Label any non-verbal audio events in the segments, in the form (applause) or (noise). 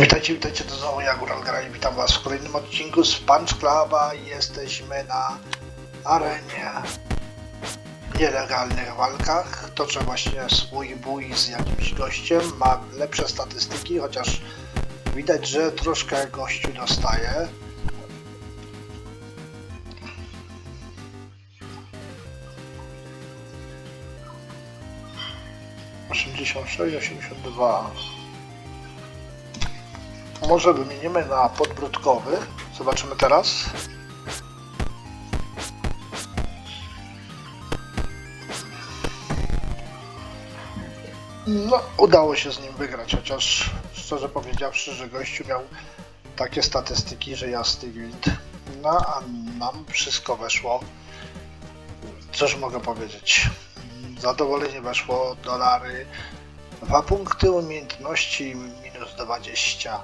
Witajcie, witajcie, to znowu ja, Góral Gra i witam was w kolejnym odcinku z Punch Cluba. Jesteśmy na arenie nielegalnych walkach. Toczę właśnie swój bój z jakimś gościem. Mam lepsze statystyki, chociaż widać, że troszkę gościu dostaje. Osiemdziesiąt sześć, osiemdziesiąt dwa. Może wymienimy na podbródkowy. Zobaczymy teraz. No, udało się z nim wygrać, chociaż szczerze powiedziawszy, że gościu miał takie statystyki, że jasny gwint. No, a nam wszystko weszło. Cóż mogę powiedzieć? Zadowolenie weszło, dolary, dwa punkty umiejętności minus 20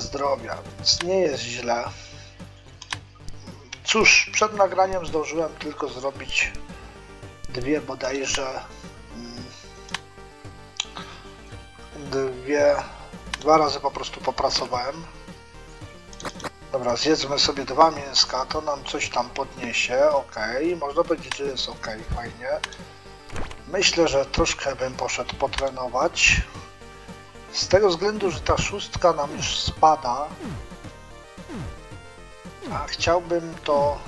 zdrowia, więc nie jest źle. Cóż, przed nagraniem zdążyłem tylko zrobić dwie bodajże mm, dwie dwa razy po prostu popracowałem. Dobra, zjedzmy sobie dwa mięska, to nam coś tam podniesie, ok, można powiedzieć, że jest ok, fajnie. Myślę, że troszkę bym poszedł potrenować. Z tego względu, że ta szóstka nam już spada, a chciałbym to,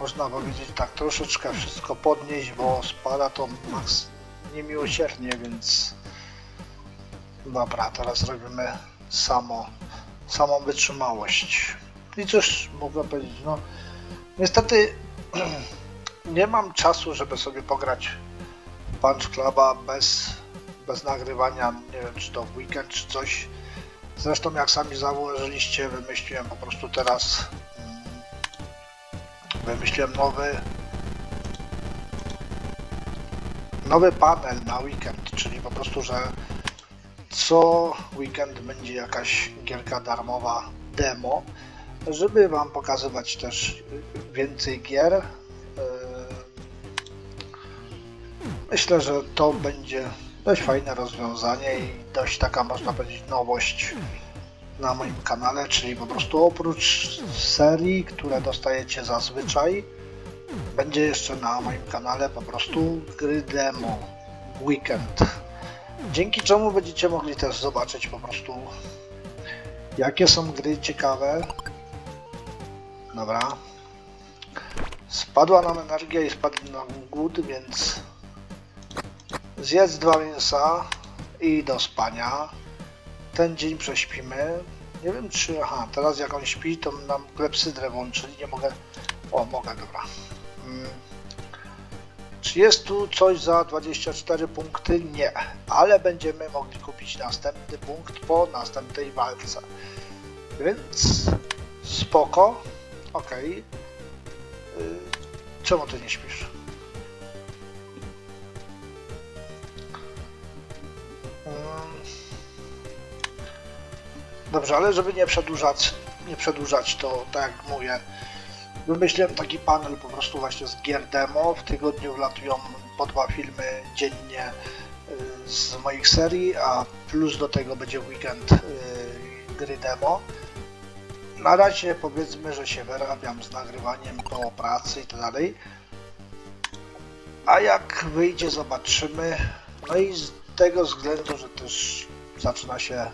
można powiedzieć tak, troszeczkę wszystko podnieść, bo spada to max niemiłosiernie, więc dobra, teraz robimy samo, samą wytrzymałość. I cóż mogę powiedzieć, no niestety (clears throat) nie mam czasu, żeby sobie pograć Punch Cluba bez bez nagrywania, nie wiem czy to w weekend czy coś. Zresztą jak sami zauważyliście, wymyśliłem po prostu teraz mm, wymyśliłem nowy nowy panel na weekend, czyli po prostu, że co weekend będzie jakaś gierka darmowa demo, żeby wam pokazywać też więcej gier. Yy, Myślę, że to będzie dość fajne rozwiązanie i dość taka można powiedzieć nowość na moim kanale, czyli po prostu oprócz serii, które dostajecie zazwyczaj, będzie jeszcze na moim kanale po prostu gry demo weekend. Dzięki czemu będziecie mogli też zobaczyć po prostu jakie są gry ciekawe. Dobra. Spadła nam energia i spadł nam głód, więc Zjedz dwa mięsa i do spania. Ten dzień prześpimy. Nie wiem czy... Aha, teraz jak on śpi, to nam klepsydrę włączyli. Nie mogę... O, mogę, dobra. Mm. Czy jest tu coś za 24 punkty? Nie. Ale będziemy mogli kupić następny punkt po następnej walce. Więc... Spoko. Okej. Okay. Czemu ty nie śpisz? Dobrze, ale żeby nie przedłużać, nie przedłużać, to tak jak mówię, wymyśliłem taki panel po prostu właśnie z gier demo. W tygodniu wlatują po dwa filmy dziennie y, z moich serii, a plus do tego będzie weekend y, gry demo. Na razie powiedzmy, że się wyrabiam z nagrywaniem po pracy i tak dalej. A jak wyjdzie, zobaczymy. No i z tego względu, że też zaczyna się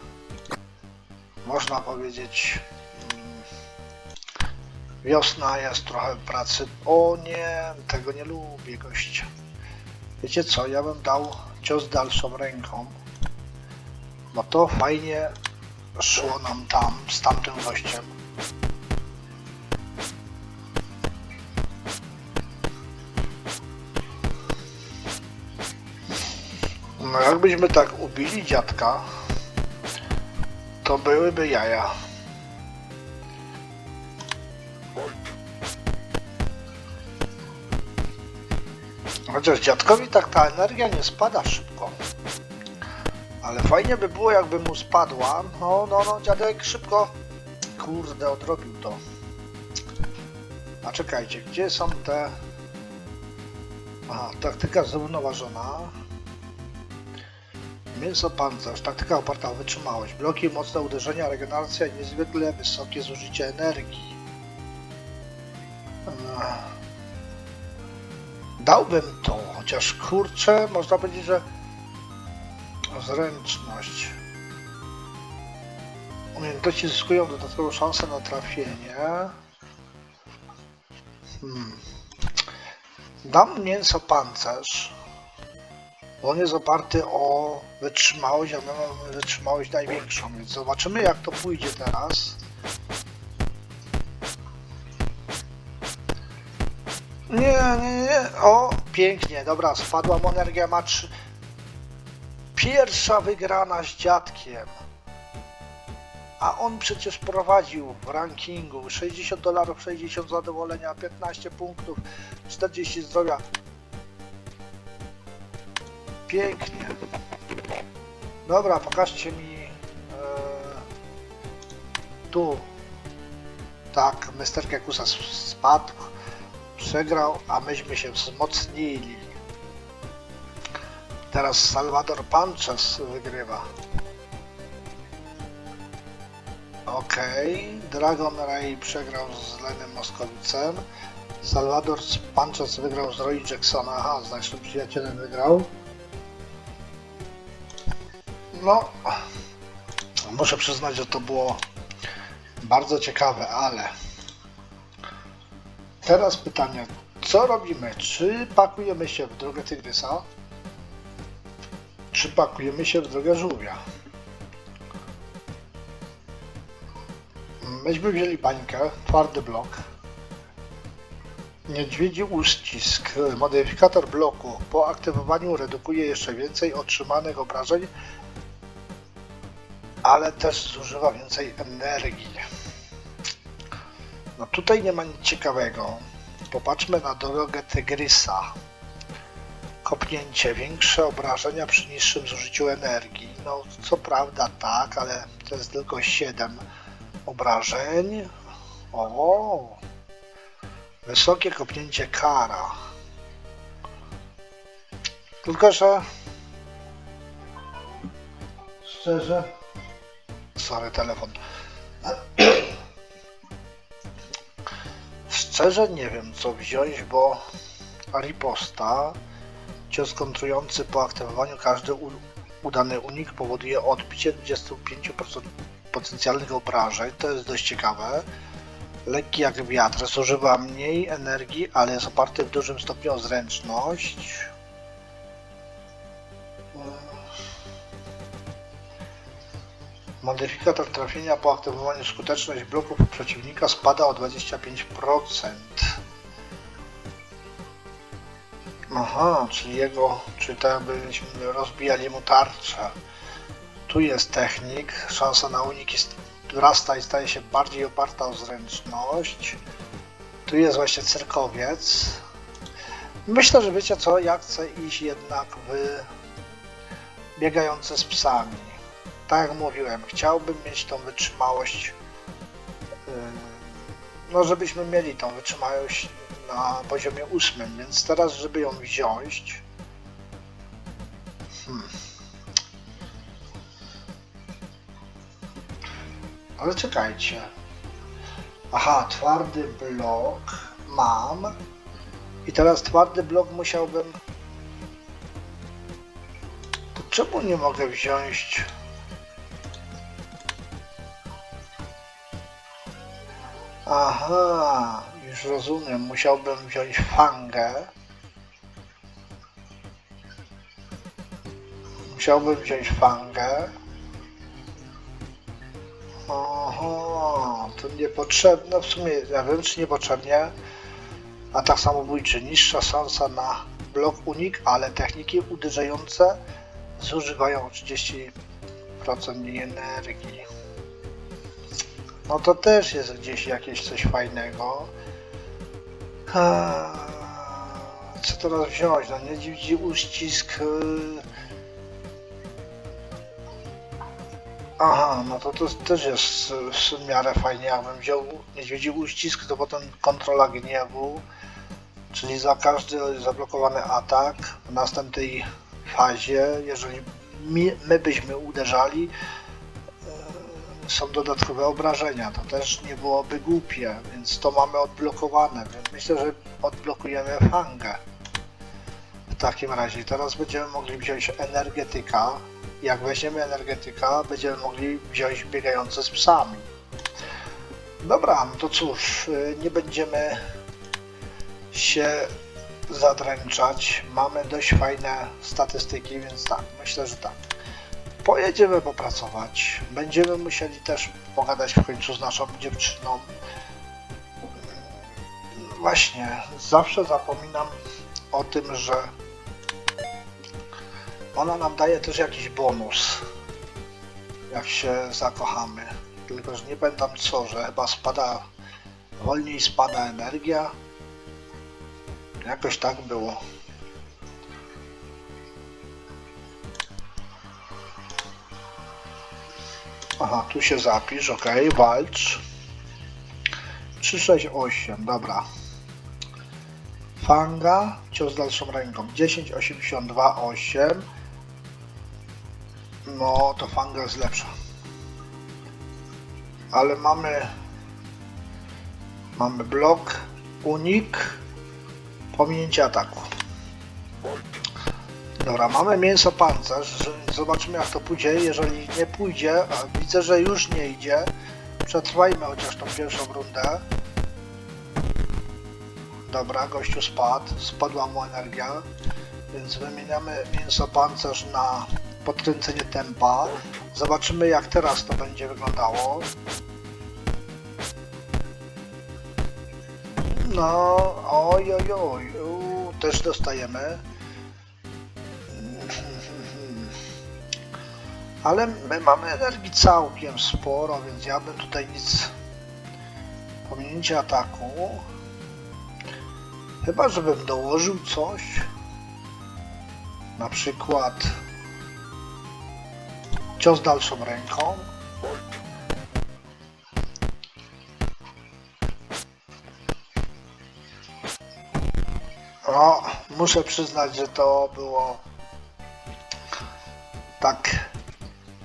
można powiedzieć mm, wiosna jest trochę pracy. O nie, tego nie lubię gościa. Wiecie co, ja bym dał cios dalszą ręką, bo to fajnie szło nam tam z tamtym gościem. No jakbyśmy tak ubili dziadka, to byłyby jaja. Chociaż dziadkowi tak ta energia nie spada szybko. Ale fajnie by było jakby mu spadła. No, no, no, dziadek szybko. Kurde, odrobił to. A czekajcie, gdzie są te... Aha, taktyka zrównoważona. Mięso pancerz, taktyka oparta o wytrzymałość. Bloki, mocne uderzenia, regeneracja i niezwykle wysokie zużycie energii. Dałbym to, chociaż kurczę, można powiedzieć, że zręczność. Umiejętności zyskują dodatkową szansę na trafienie. Hmm. Dam mięso pancerz. On jest oparty o wytrzymałość, a my mamy wytrzymałość największą, więc zobaczymy jak to pójdzie teraz. Nie, nie, nie. O, pięknie, dobra, spadła mu energia, ma trzy. Pierwsza wygrana z dziadkiem. A on przecież prowadził w rankingu 60 dolarów, 60 zadowolenia, 15 punktów, 40 zdrowia. Pięknie. Dobra, pokażcie mi e, tu. Tak, Mr. Kekusa spadł, przegrał, a myśmy się wzmocnili. Teraz Salvador Panches wygrywa. Okej, Dragon Ray przegrał z Lenem Moskowicem. Salvador Panches wygrał z Roy Jacksona. Aha, z naszym przyjacielem wygrał. No, muszę przyznać, że to było bardzo ciekawe, ale teraz pytanie, co robimy? Czy pakujemy się w drogę Tygrysa? Czy pakujemy się w drogę żółwia? Myśmy wzięli bańkę, twardy blok, niedźwiedzi uścisk, modyfikator bloku. Po aktywowaniu redukuje jeszcze więcej otrzymanych obrażeń, ale też zużywa więcej energii. No tutaj nie ma nic ciekawego. Popatrzmy na drogę Tygrysa. Kopnięcie, większe obrażenia przy niższym zużyciu energii. No co prawda tak, ale to jest tylko 7 obrażeń. O, wysokie kopnięcie kara. Tylko, że szczerze, sorry, telefon. (clears throat) Szczerze nie wiem co wziąć, bo riposta, cios kontrujący po aktywowaniu każdy udany unik powoduje odbicie 25% potencjalnych obrażeń, to jest dość ciekawe. Lekki jak wiatr, zużywa mniej energii, ale jest oparty w dużym stopniu o zręczność. Modyfikator trafienia po aktywowaniu skuteczność bloków przeciwnika spada o 25%. Aha, czyli jego, czyli tak byśmy rozbijali mu tarczę. Tu jest technik, szansa na unik jest, wzrasta i staje się bardziej oparta o zręczność. Tu jest właśnie cyrkowiec. Myślę, że wiecie co, ja chcę iść jednak w biegające z psami. Tak jak mówiłem, chciałbym mieć tą wytrzymałość, no żebyśmy mieli tą wytrzymałość na poziomie ósmym, więc teraz, żeby ją wziąć, hmm. Ale czekajcie. Aha, twardy blok mam. I teraz twardy blok musiałbym. To czemu nie mogę wziąć? Aha, już rozumiem. Musiałbym wziąć fangę. Musiałbym wziąć fangę. Oho, to niepotrzebne w sumie, ja czy niepotrzebnie. Atak samobójczy, niższa szansa na blok unik, ale techniki uderzające zużywają 30% mniej energii. No to też jest gdzieś jakieś coś fajnego. Co teraz wziąć? No nie uścisk. yy, Aha, no to, to też jest w miarę fajnie. Jakbym wziął niedźwiedzi uścisk, to potem kontrola gniewu, czyli za każdy zablokowany atak w następnej fazie, jeżeli mi, my byśmy uderzali, e, są dodatkowe obrażenia. To też nie byłoby głupie, więc to mamy odblokowane. Więc myślę, że odblokujemy fangę. W takim razie teraz będziemy mogli wziąć energetyka. Jak weźmiemy energetyka, będziemy mogli wziąć biegające z psami. Dobra, no to cóż, y, nie będziemy się zadręczać. Mamy dość fajne statystyki, więc tak, myślę, że tak. Pojedziemy popracować. Będziemy musieli też pogadać w końcu z naszą dziewczyną. Właśnie, zawsze zapominam o tym, że ona nam daje też jakiś bonus, jak się zakochamy. Tylko, że nie pamiętam co, że chyba spada, wolniej spada energia. Jakoś tak było. Aha, tu się zapisz, ok, walcz. 368, dobra. Fanga, cios dalszą ręką. 10, 82, 8. No, to fanga jest lepsza. Ale mamy mamy blok, unik, pominięcie ataku. Dobra, mamy mięso pancerz. Zobaczymy jak to pójdzie. Jeżeli nie pójdzie, a widzę, że już nie idzie, przetrwajmy chociaż tą pierwszą rundę. Dobra, gościu spadł, spadła mu energia, więc wymieniamy mięso pancerz na podkręcenie tempa. Zobaczymy jak teraz to będzie wyglądało. No, oj, oj, oj, też dostajemy. Ale my mamy energii całkiem sporo, więc ja bym tutaj nic... Pominięcie ataku. Chyba, żebym dołożył coś. Na przykład cios dalszą ręką. No, muszę przyznać, że to było tak,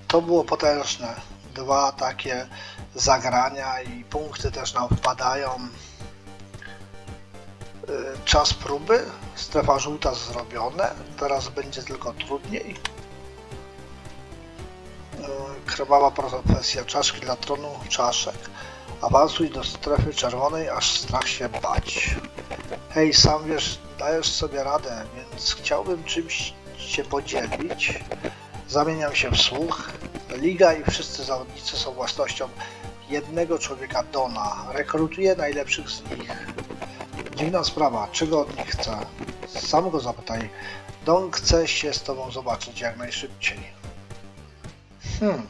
to było potężne. Dwa takie zagrania i punkty też nam wpadają. Y, Czas próby, strefa żółta zrobione, teraz będzie tylko trudniej. Y, Krwawa profesja, czaszki dla tronu, czaszek. Awansuj do strefy czerwonej, aż strach się bać. Hej, sam wiesz, dajesz sobie radę, więc chciałbym czymś się podzielić. Zamieniam się w słuch. Liga i wszyscy zawodnicy są własnością jednego człowieka Dona. Rekrutuje najlepszych z nich. Dziwna sprawa, czego od nich chce? Sam go zapytaj. Don chce się z tobą zobaczyć jak najszybciej. Hmm.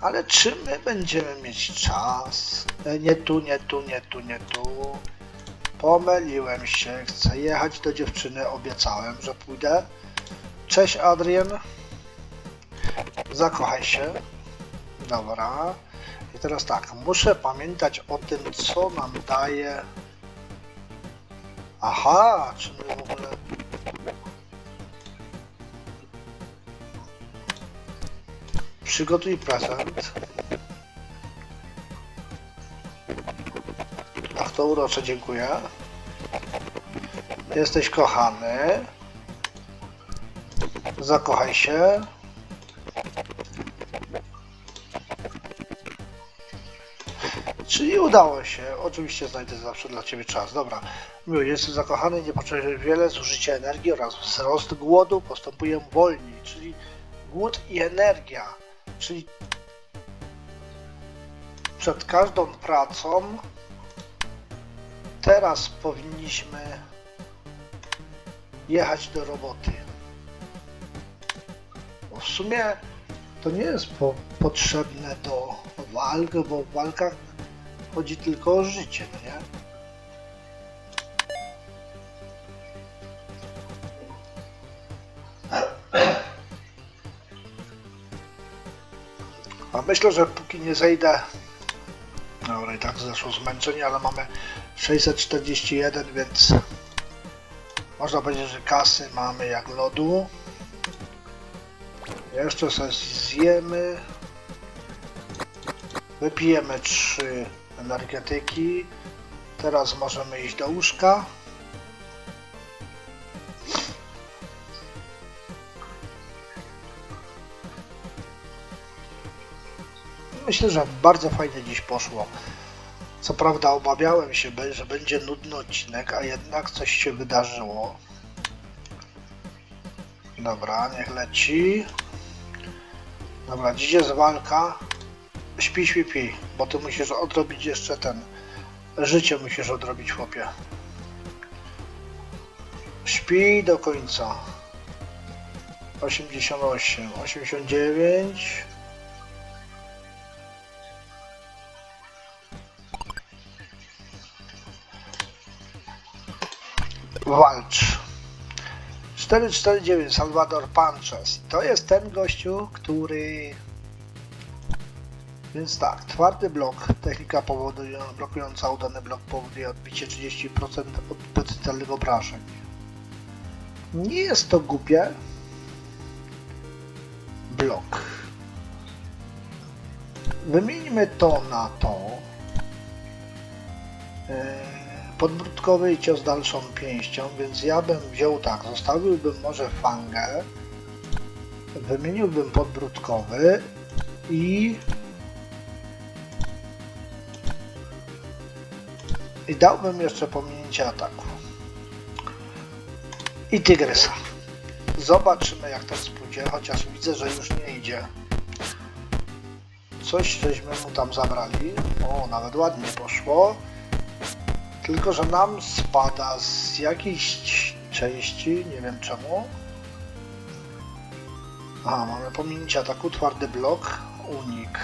Ale czy my będziemy mieć czas? E, Nie tu, nie tu, nie tu, nie tu. Pomyliłem się, chcę jechać do dziewczyny, obiecałem, że pójdę. Cześć Adrian. Zakochaj się. Dobra. I teraz tak, muszę pamiętać o tym, co nam daje. Aha, czy my w ogóle. Przygotuj prezent. Ach, to urocze, dziękuję. Jesteś kochany. Zakochaj się. Czyli udało się. Oczywiście znajdę zawsze dla Ciebie czas. Dobra. Miło, jesteś zakochany, nie potrzebujesz wiele, zużycie energii oraz wzrost głodu postępują wolniej. Czyli głód i energia. Czyli przed każdą pracą teraz powinniśmy jechać do roboty. Bo w sumie to nie jest po, potrzebne do walk, bo w walkach chodzi tylko o życie, no nie? A myślę, że póki nie zejdę Dobra, i tak zeszło zmęczenie, ale mamy 641, więc można powiedzieć, że kasy mamy jak lodu. Jeszcze sobie zjemy. Wypijemy trzy energetyki. Teraz możemy iść do łóżka. Myślę, że bardzo fajnie dziś poszło. Co prawda obawiałem się, że będzie nudny odcinek, a jednak coś się wydarzyło. Dobra, niech leci. Dobra, dziś jest walka. Śpi, śpi, pi, bo ty musisz odrobić jeszcze ten. Życie musisz odrobić, chłopie. Śpi do końca. 88, 89. Walcz. 449 Salvador Panches. To jest ten gościu, który. Więc tak, twardy blok, technika powoduje, blokująca udany blok powoduje odbicie 30% od potencjalnych obrażeń. Nie jest to głupie. Blok. Wymieńmy to na to. Yy, podbródkowy i cios dalszą pięścią, więc ja bym wziął tak, zostawiłbym może fangę, wymieniłbym podbródkowy i i dałbym jeszcze pominięcie ataku i tygrysa. Zobaczymy jak to pójdzie, chociaż widzę, że już nie idzie. Coś żeśmy mu tam zabrali. O, nawet ładnie poszło. Tylko, że nam spada z jakiejś części, nie wiem czemu. A, mamy pominięcie ataku, twardy blok, unik.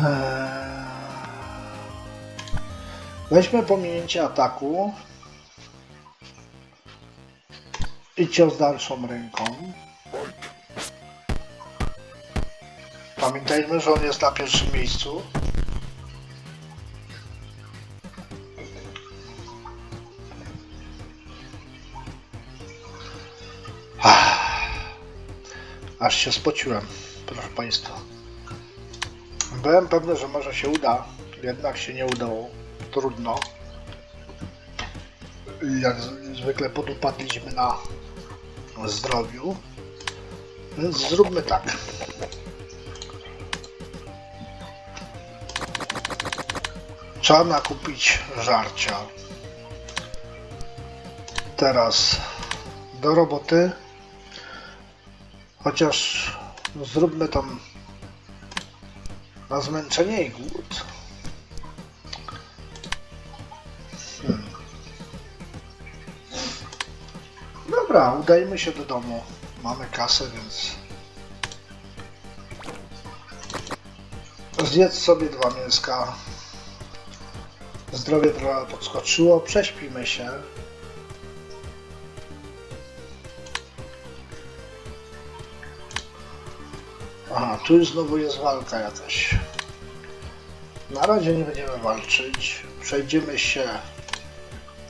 Eee... Weźmy pominięcie ataku i cios dalszą ręką. Pamiętajmy, że on jest na pierwszym miejscu. Aż się spociłem, proszę Państwa. Byłem pewny, że może się uda, jednak się nie udało. Trudno. Jak zwykle podupadliśmy na zdrowiu. Więc zróbmy tak. Trzeba nakupić żarcia. Teraz do roboty. Chociaż zróbmy tam na zmęczenie i głód. Dobra, udajmy się do domu. Mamy kasę, więc zjedz sobie dwa mięska. Zdrowie trochę podskoczyło, prześpimy się. Aha, tu znowu jest walka jakaś. Na razie nie będziemy walczyć. Przejdziemy się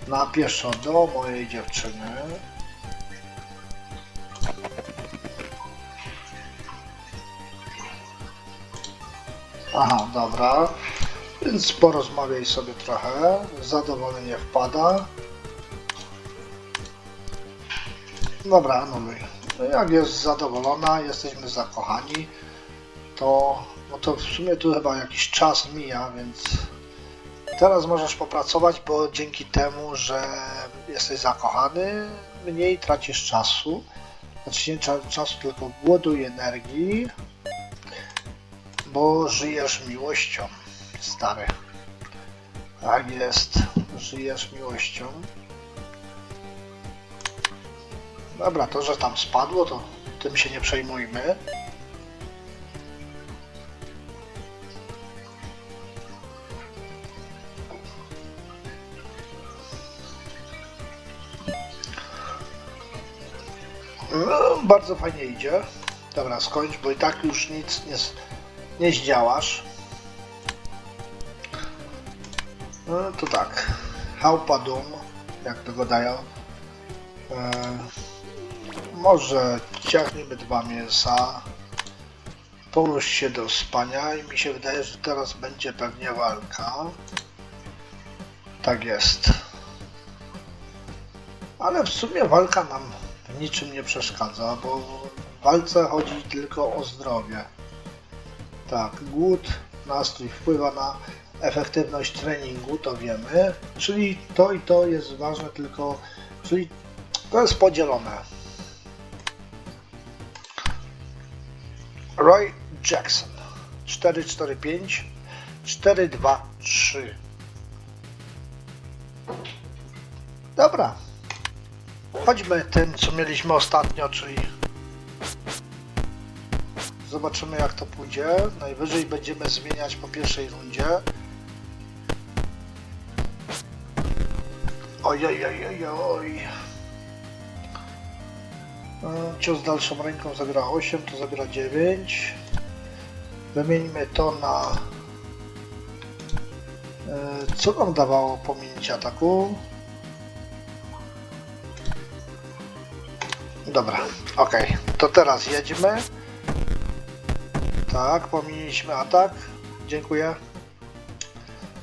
na pieszo do mojej dziewczyny. Aha, dobra. Więc porozmawiaj sobie trochę. Zadowolenie wpada. Dobra, no my. No jak jest zadowolona, jesteśmy zakochani, to, no to w sumie tu chyba jakiś czas mija, więc teraz możesz popracować, bo dzięki temu, że jesteś zakochany, mniej tracisz czasu. Znaczy nie cza- czasu, tylko głodu i energii, bo żyjesz miłością, stary. Tak jest, żyjesz miłością. Dobra, to, że tam spadło, to tym się nie przejmujmy. No, bardzo fajnie idzie. Dobra, skończ, bo i tak już nic nie, nie zdziałasz. No to tak. Chałupa Dum, jak to go dają. E, może ciachnijmy dwa mięsa. Połóż się do spania i mi się wydaje, że teraz będzie pewnie walka. Tak jest. Ale w sumie walka nam w niczym nie przeszkadza, bo w walce chodzi tylko o zdrowie. Tak, głód, nastrój wpływa na efektywność treningu, to wiemy. Czyli to i to jest ważne tylko, czyli to jest podzielone. Roy Jackson 445 423 Dobra. Chodźmy tym, co mieliśmy ostatnio, czyli zobaczymy jak to pójdzie. Najwyżej będziemy zmieniać po pierwszej rundzie. Oj, oj, oj, oj, oj. E, Cios dalszą ręką zagra 8, to zagra 9. Wymieńmy to na... e, Co nam dawało pominięcie ataku? Dobra, ok. To teraz jedźmy. Tak, pominięliśmy atak. Dziękuję.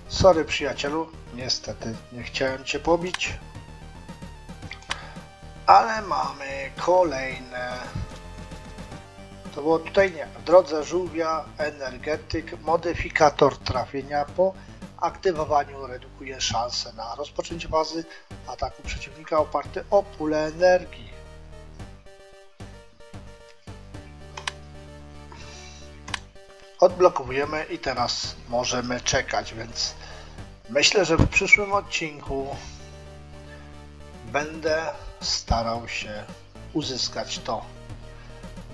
Sorry przyjacielu, niestety nie chciałem cię pobić. Ale mamy kolejne. To było tutaj nie. W drodze żółwia energetyk, modyfikator trafienia po aktywowaniu redukuje szanse na rozpoczęcie fazy ataku przeciwnika oparty o pulę energii. Odblokowujemy i teraz możemy czekać, więc myślę, że w przyszłym odcinku będę starał się uzyskać to.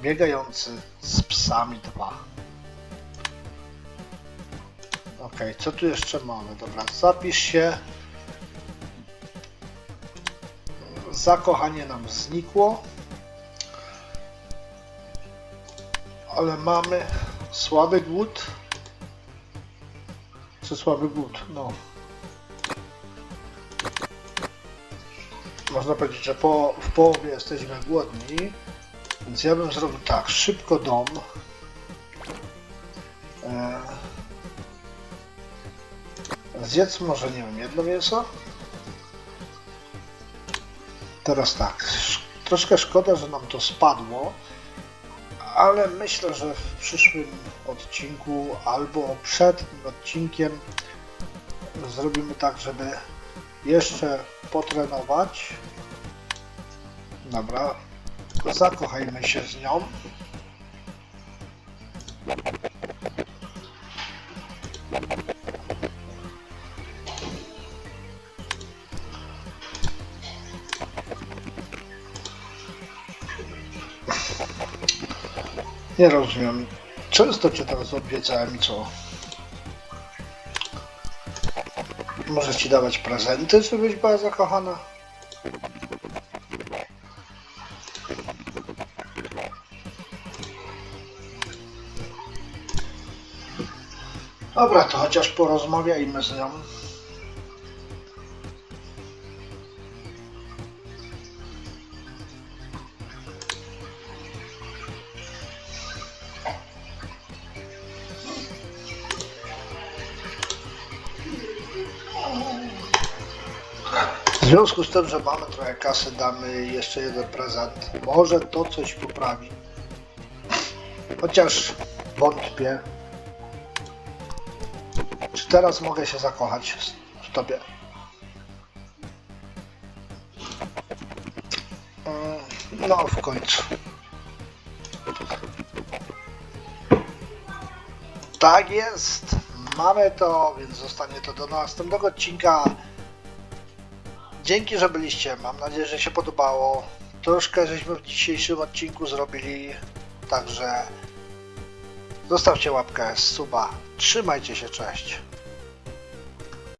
Biegający z psami 2. Ok, co tu jeszcze mamy? Dobra, zapisz się. Zakochanie nam znikło. Ale mamy słaby głód. Czy słaby głód? No. można powiedzieć, że po, w połowie jesteśmy głodni, więc ja bym zrobił tak, szybko dom. E, zjedz może, nie wiem, jedno mięso? Teraz tak, sz- troszkę szkoda, że nam to spadło, ale myślę, że w przyszłym odcinku albo przed odcinkiem zrobimy tak, żeby jeszcze potrenować. Dobra, zakochajmy się z nią. Nie rozumiem. Często cię teraz odwiedzałem i co? Może ci dawać prezenty, żebyś była zakochana? Dobra, to chociaż porozmawiajmy z nią. W związku z tym, że mamy trochę kasy, damy jeszcze jeden prezent. Może to coś poprawi. Chociaż wątpię. Czy teraz mogę się zakochać w- w tobie? Mm, No, w końcu. Tak jest. Mamy to, więc zostanie to do następnego odcinka. Dzięki, że byliście. Mam nadzieję, że się podobało. Troszkę żeśmy w dzisiejszym odcinku zrobili, także zostawcie łapkę, suba. Trzymajcie się, cześć.